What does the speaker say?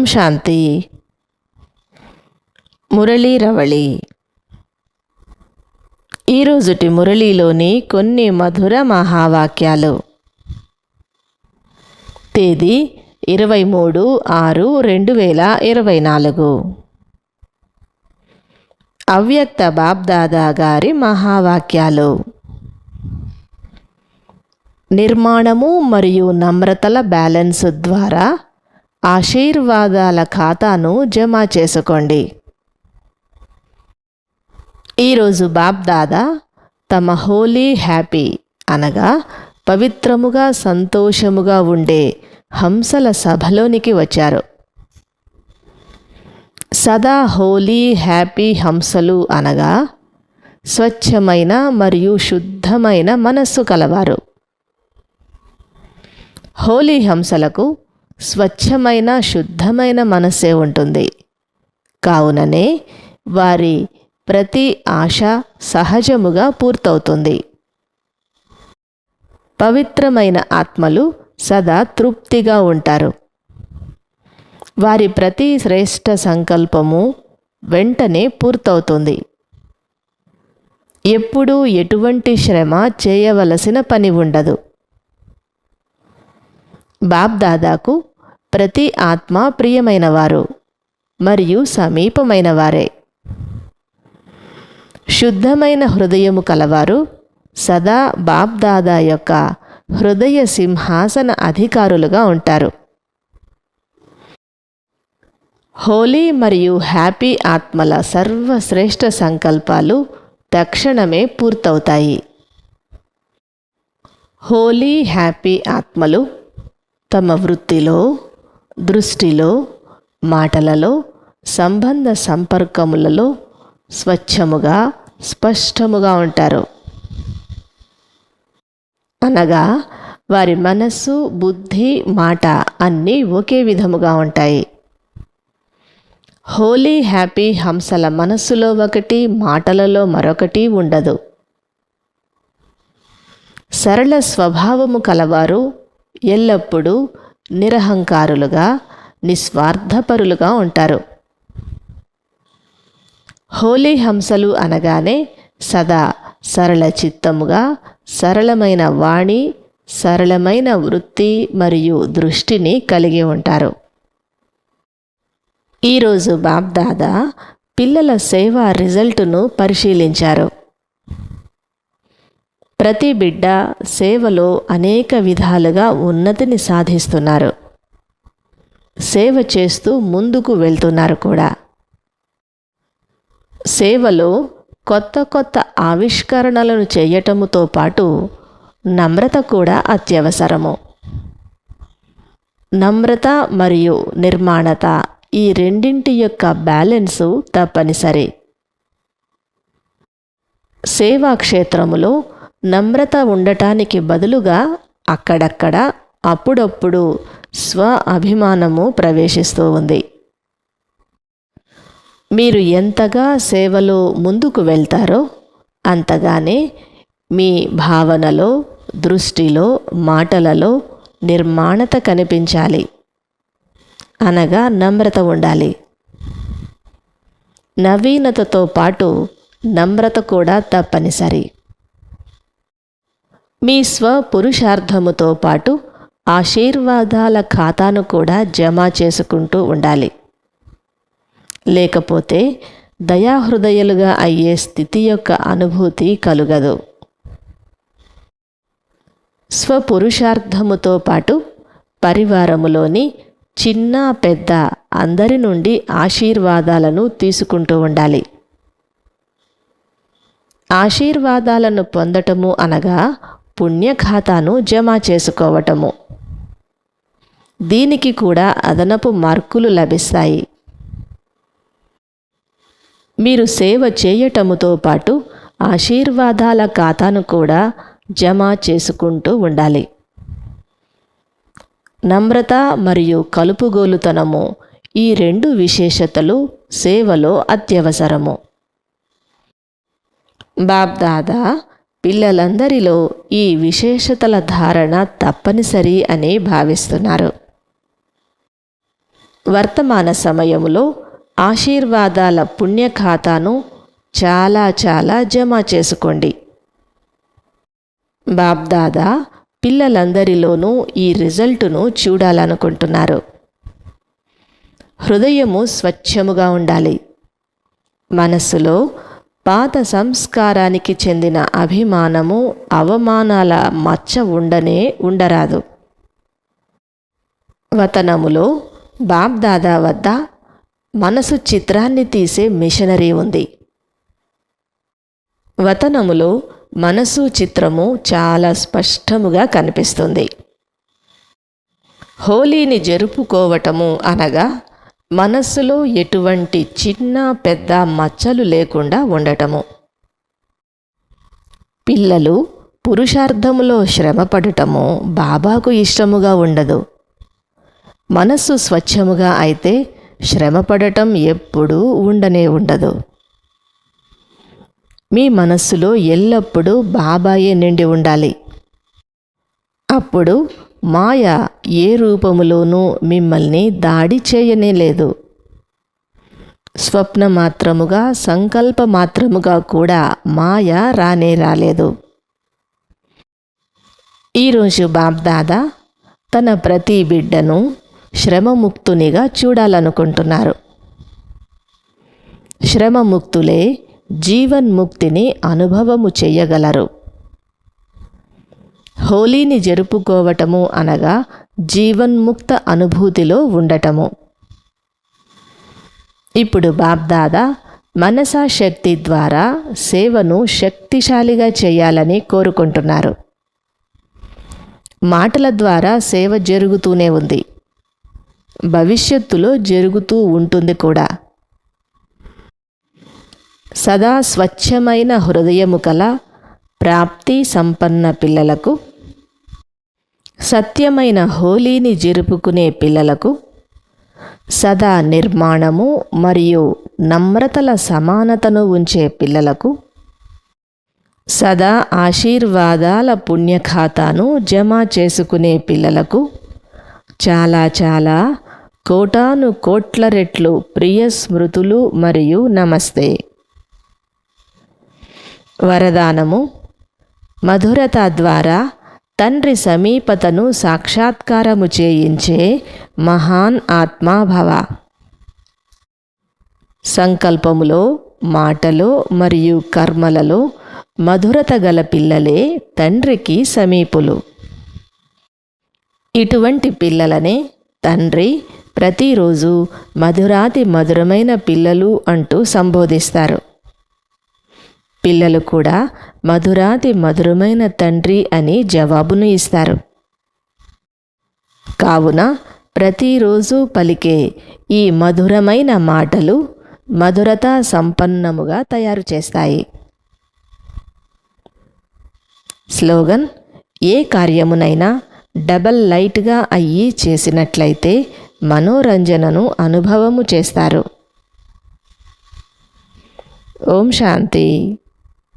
ఓం శాంతి. మురళీ రవళి. ఈరోజుటి మురళీలోని కొన్ని మధుర మహావాక్యాలు. తేదీ ఇరవై మూడు ఆరు రెండు వేల ఇరవై నాలుగు. అవ్యక్త బాబ్దాదా గారి మహావాక్యాలు. నిర్మాణము మరియు నమ్రతల బ్యాలెన్స్ ద్వారా ఆశీర్వాదాల ఖాతాను జమ చేసుకోండి. ఈరోజు బాబ్దాదా తమ హోలీ హ్యాపీ అనగా పవిత్రముగా సంతోషముగా ఉండే హంసల సభలోనికి వచ్చారు. సదా హోలీ హ్యాపీ హంసలు అనగా స్వచ్ఛమైన మరియు శుద్ధమైన మనస్సు కలవారు. హోలీ హంసలకు స్వచ్ఛమైన శుద్ధమైన మనస్సే ఉంటుంది. కావుననే వారి ప్రతి ఆశ సహజముగా పూర్తవుతుంది. పవిత్రమైన ఆత్మలు సదా తృప్తిగా ఉంటారు. వారి ప్రతి శ్రేష్ట సంకల్పము వెంటనే పూర్తవుతుంది. ఎప్పుడూ ఎటువంటి శ్రమ చేయవలసిన పని ఉండదు. బాబ్దాదాకు ప్రతి ఆత్మ ప్రియమైనవారు మరియు సమీపమైన వారే శుద్ధమైన హృదయము కలవారు సదా బాబ్దాదా యొక్క హృదయ సింహాసన అధికారులుగా ఉంటారు. హోలీ మరియు హ్యాపీ ఆత్మల సర్వశ్రేష్ఠ సంకల్పాలు తక్షణమే పూర్తవుతాయి. హోలీ హ్యాపీ ఆత్మలు తమ వృత్తిలో దృష్టిలో మాటలలో సంబంధ సంపర్కములలో స్వచ్ఛముగా స్పష్టముగా ఉంటారు. అనగా వారి మనస్సు బుద్ధి మాట అన్నీ ఒకే విధముగా ఉంటాయి. హోలీ హ్యాపీ హంసల మనస్సులో ఒకటి మాటలలో మరొకటి ఉండదు. సరళ స్వభావము కలవారు ఎల్లప్పుడూ నిరహంకారులుగా నిస్వార్థపరులుగా ఉంటారు. హోలీ హంసలు అనగానే సదా సరళ చిత్తముగా సరళమైన వాణి సరళమైన వృత్తి మరియు దృష్టిని కలిగి ఉంటారు. ఈరోజు బాబ్దాదా పిల్లల సేవ రిజల్టును పరిశీలించారు. ప్రతి బిడ్డ సేవలో అనేక విధాలుగా ఉన్నతిని సాధిస్తున్నారు. సేవ చేస్తూ ముందుకు వెళ్తున్నారు కూడా. సేవలో కొత్త కొత్త ఆవిష్కరణలను చేయటముతో పాటు నమ్రత కూడా అత్యవసరము. నమ్రత మరియు నిర్మాణత ఈ రెండింటి యొక్క బ్యాలెన్సు తప్పనిసరి. సేవా క్షేత్రములో నమ్రత ఉండటానికి బదులుగా అక్కడక్కడ అప్పుడప్పుడు స్వ అభిమానము ప్రవేశిస్తూ ఉంది. మీరు ఎంతగా సేవలో ముందుకు వెళ్తారో అంతగానే మీ భావనలో దృష్టిలో మాటలలో నిర్మాణత కనిపించాలి. అనగా నమ్రత ఉండాలి. నవీనతతో పాటు నమ్రత కూడా తప్పనిసరి. మీ స్వపురుషార్థముతో పాటు ఆశీర్వాదాల ఖాతాను కూడా జమ చేసుకుంటూ ఉండాలి. లేకపోతే దయాహృదయులుగా అయ్యే స్థితి యొక్క అనుభూతి కలుగదు. స్వపురుషార్థముతో పాటు పరివారములోని చిన్న పెద్ద అందరి నుండి ఆశీర్వాదాలను తీసుకుంటూ ఉండాలి. ఆశీర్వాదాలను పొందటము అనగా పుణ్యఖాతాను జమ చేసుకోవటము. దీనికి కూడా అదనపు మార్కులు లభిస్తాయి. మీరు సేవ చేయటముతో పాటు ఆశీర్వాదాల ఖాతాను కూడా జమ చేసుకుంటూ ఉండాలి. నమ్రత మరియు కలుపుగోలుతనము ఈ రెండు విశేషతలు సేవలో అత్యవసరము. బాబ్దాదా పిల్లలందరిలో ఈ విశేషతల ధారణ తప్పనిసరి అని భావిస్తున్నారు. వర్తమాన సమయంలో ఆశీర్వాదాల పుణ్య ఖాతాను చాలా చాలా జమ చేసుకోండి. బాబ్దాదా పిల్లలందరిలోనూ ఈ రిజల్టును చూడాలనుకుంటున్నారు. హృదయము స్వచ్ఛముగా ఉండాలి. మనస్సులో పాత సంస్కారానికి చెందిన అభిమానము అవమానాల మచ్చ ఉండనే ఉండరాదు. వతనములో బాబ్దాదా వద్ద మనసు చిత్రాన్ని తీసే మిషనరీ ఉంది. వతనములో మనసు చిత్రము చాలా స్పష్టముగా కనిపిస్తుంది. హోలీని జరుపుకోవటము అనగా మనస్సులో ఎటువంటి చిన్న పెద్ద మచ్చలు లేకుండా ఉండటము. పిల్లలు పురుషార్థములో శ్రమపడటము బాబాకు ఇష్టముగా ఉండదు. మనస్సు స్వచ్ఛముగా అయితే శ్రమపడటం ఎప్పుడూ ఉండనే ఉండదు. మీ మనస్సులో ఎల్లప్పుడూ బాబాయే నిండి ఉండాలి. అప్పుడు మాయ ఏ రూపములోనూ మిమ్మల్ని దాడి చేయనే లేదు. స్వప్న మాత్రముగా సంకల్ప మాత్రముగా కూడా మాయ రానే రాలేదు. ఈరోజు బాబ్దాదా తన ప్రతి బిడ్డను శ్రమముక్తునిగా చూడాలనుకుంటున్నారు. శ్రమముక్తులే జీవన్ముక్తిని అనుభవము చేయగలరు. హోలీని జరుపుకోవటము అనగా జీవన్ముక్త అనుభూతిలో ఉండటము. ఇప్పుడు బాబ్దాదా మనసా శక్తి ద్వారా సేవను శక్తిశాలిగా చేయాలని కోరుకుంటున్నారు. మాటల ద్వారా సేవ జరుగుతూనే ఉంది. భవిష్యత్తులో జరుగుతూ ఉంటుంది కూడా. సదా స్వచ్ఛమైన హృదయము కల ప్రాప్తి సంపన్న పిల్లలకు సత్యమైన హోలీని జరుపుకునే పిల్లలకు సదా నిర్మాణము మరియు నమ్రతల సమానతను ఉంచే పిల్లలకు సదా ఆశీర్వాదాల పుణ్యఖాతాను జమ చేసుకునే పిల్లలకు చాలా చాలా కోటాను కోట్ల రెట్లు ప్రియ స్మృతులు మరియు నమస్తే. వరదానము. మధురత ద్వారా తండ్రి సమీపతను సాక్షాత్కారము చేయించే మహాన్ ఆత్మాభవ. సంకల్పములో మాటలో మరియు కర్మలలో మధురత గల పిల్లలే తండ్రికి సమీపులు. ఇటువంటి పిల్లలనే తండ్రి ప్రతిరోజు మధురాతి మధురమైన పిల్లలు అంటూ సంబోధిస్తారు. పిల్లలు కూడా మధురాతి మధురమైన తండ్రి అని జవాబును ఇస్తారు. కావున ప్రతిరోజు పలికే ఈ మధురమైన మాటలు మధురత సంపన్నముగా తయారు చేస్తాయి. స్లోగన్ ఏ కార్యమునైనా డబల్ లైట్గా అయ్యి చేసినట్లయితే మనోరంజనను అనుభవము చేస్తారు. ఓం శాంతి.